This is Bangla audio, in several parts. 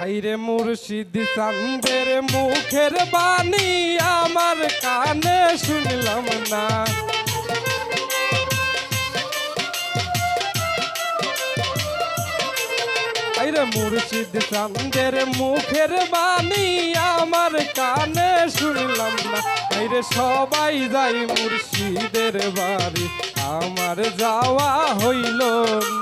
হাইরে মুর্শিদ চান্দের মুখের বাণী আমার কানে শুনলাম না। আইরে মুর্শিদ চান্দের মুখের বাণী আমার কানে শুনলাম না। আইরে সবাই যাই মুর্শিদের বাড়ি, আমার যাওয়া হইল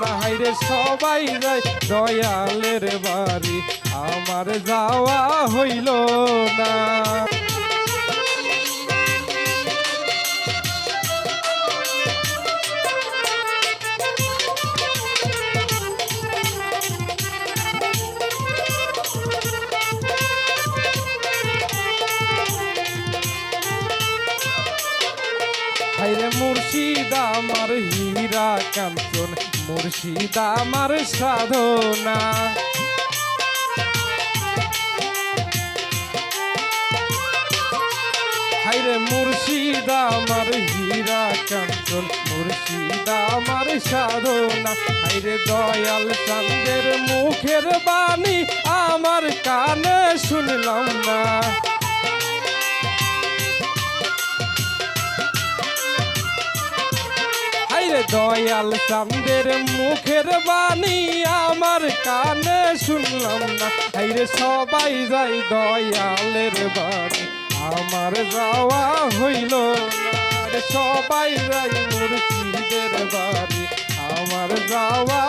না। হাইরে সবাই যাই দয়ালের বাড়ি আমার যাওয়া হইল না। হাইরে মুর্শিদ আমার হীরা কাঞ্চন মুর্শিদ আমার সাধনা। মুর্শিদ আমার হীরা কাঞ্চন মুর্শিদ আমার সাধনা। হাইরে দয়াল চান্দের মুখের বাণী আমার কানে শুনলাম না। দয়াল চান্দের মুখের বাণী আমার কানে শুনলাম না। হাইরে সবাই যাই দয়ালের বাণী। আমার যাওয়া হইল সবাই রাই মুর্শিদের বাড়ি। আমার যাওয়া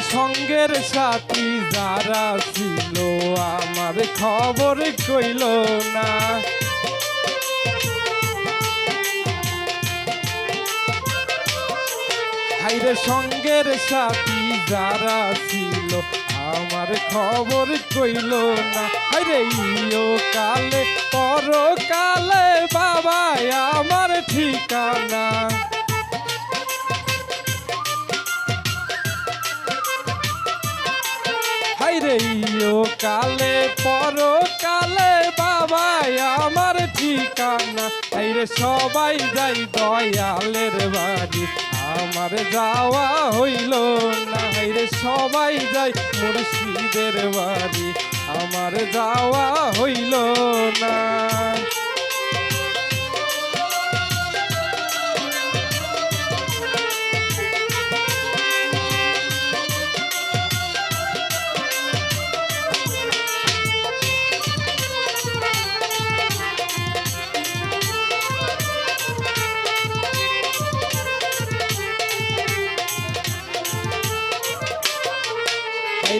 সঙ্গের সাথী যারা ছিল, আমার খবর কইল না। হাইরে সঙ্গের সাথী যারা ছিল, আমার খবর কইল না। হাইরে ইও কালে পর কালে বাবা আমার ঠিকানা। ইও কালে পর কালে বাবা আমার ঠিকানা। এই রে সবাই যাই দয়ালের বাড়ি। আমার যাওয়া হইল না রে সবাই যাই মুর্শিদের বাড়ি। আমার যাওয়া হইল না।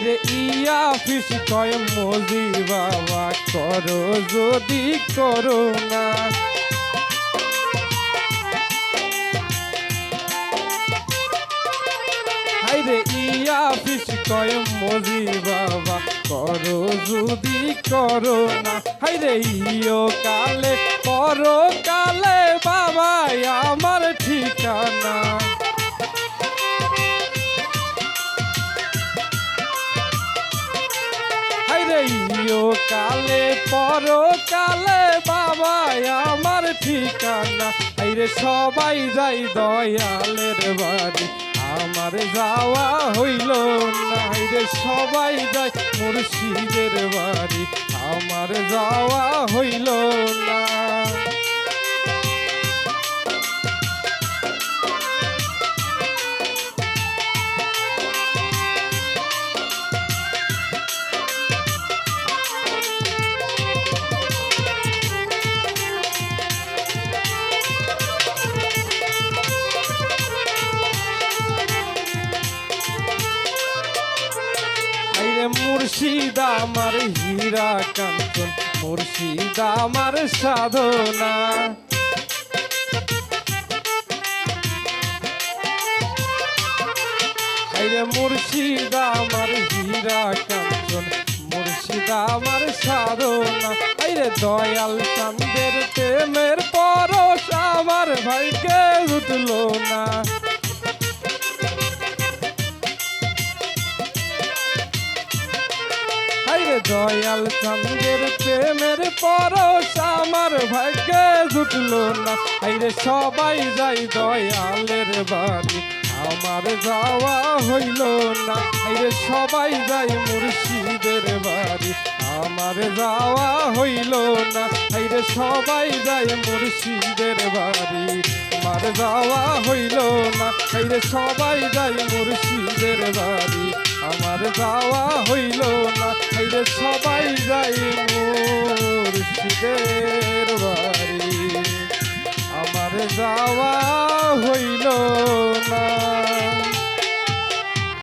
আরে ইয়া ফিস কয় মজি বাবা করো যদি করো না। ইয়া ফিস কয় মজি বাবা করো যদি করো না। হাইরে ইয়ো কালে করো কালে বাবা আমার ঠিকানা। কালে পর কালে বাবা আমার ঠিকানা। আইরে সবাই যাই দয়ালের বাড়ি। আমার যাওয়া হইল না। রে সবাই যাই মুর্শিদের বাড়ি। আমার যাওয়া মুর্শিদ আমার হীরা কাঞ্চন মুর্শিদ আমার সাধনা। আইরে মুর্শিদ আমার হীরা কাঞ্চন মুর্শিদ আমার সাধনা। হাইরে দয়াল চান্দের প্রেমের পরশ আমার ভাইকে উঠল না। দয়াল চান্দের প্রেমের পরশ আমার ভাগ্যে জুটলো না। হাইরে সবাই যাই দয়ালের বাড়ি, আমার যাওয়া হইল না। হাইরে সবাই যাই মুর্শিদের বাড়ি, আমার যাওয়া হইল না। হাইরে সবাই যাই মুর্শিদের বাড়ি, আমার যাওয়া হইল না। হাইরে সবাই যাই মুর্শিদের বাড়ি, আমার যাওয়া হইল না। হাইরে সবাই যাই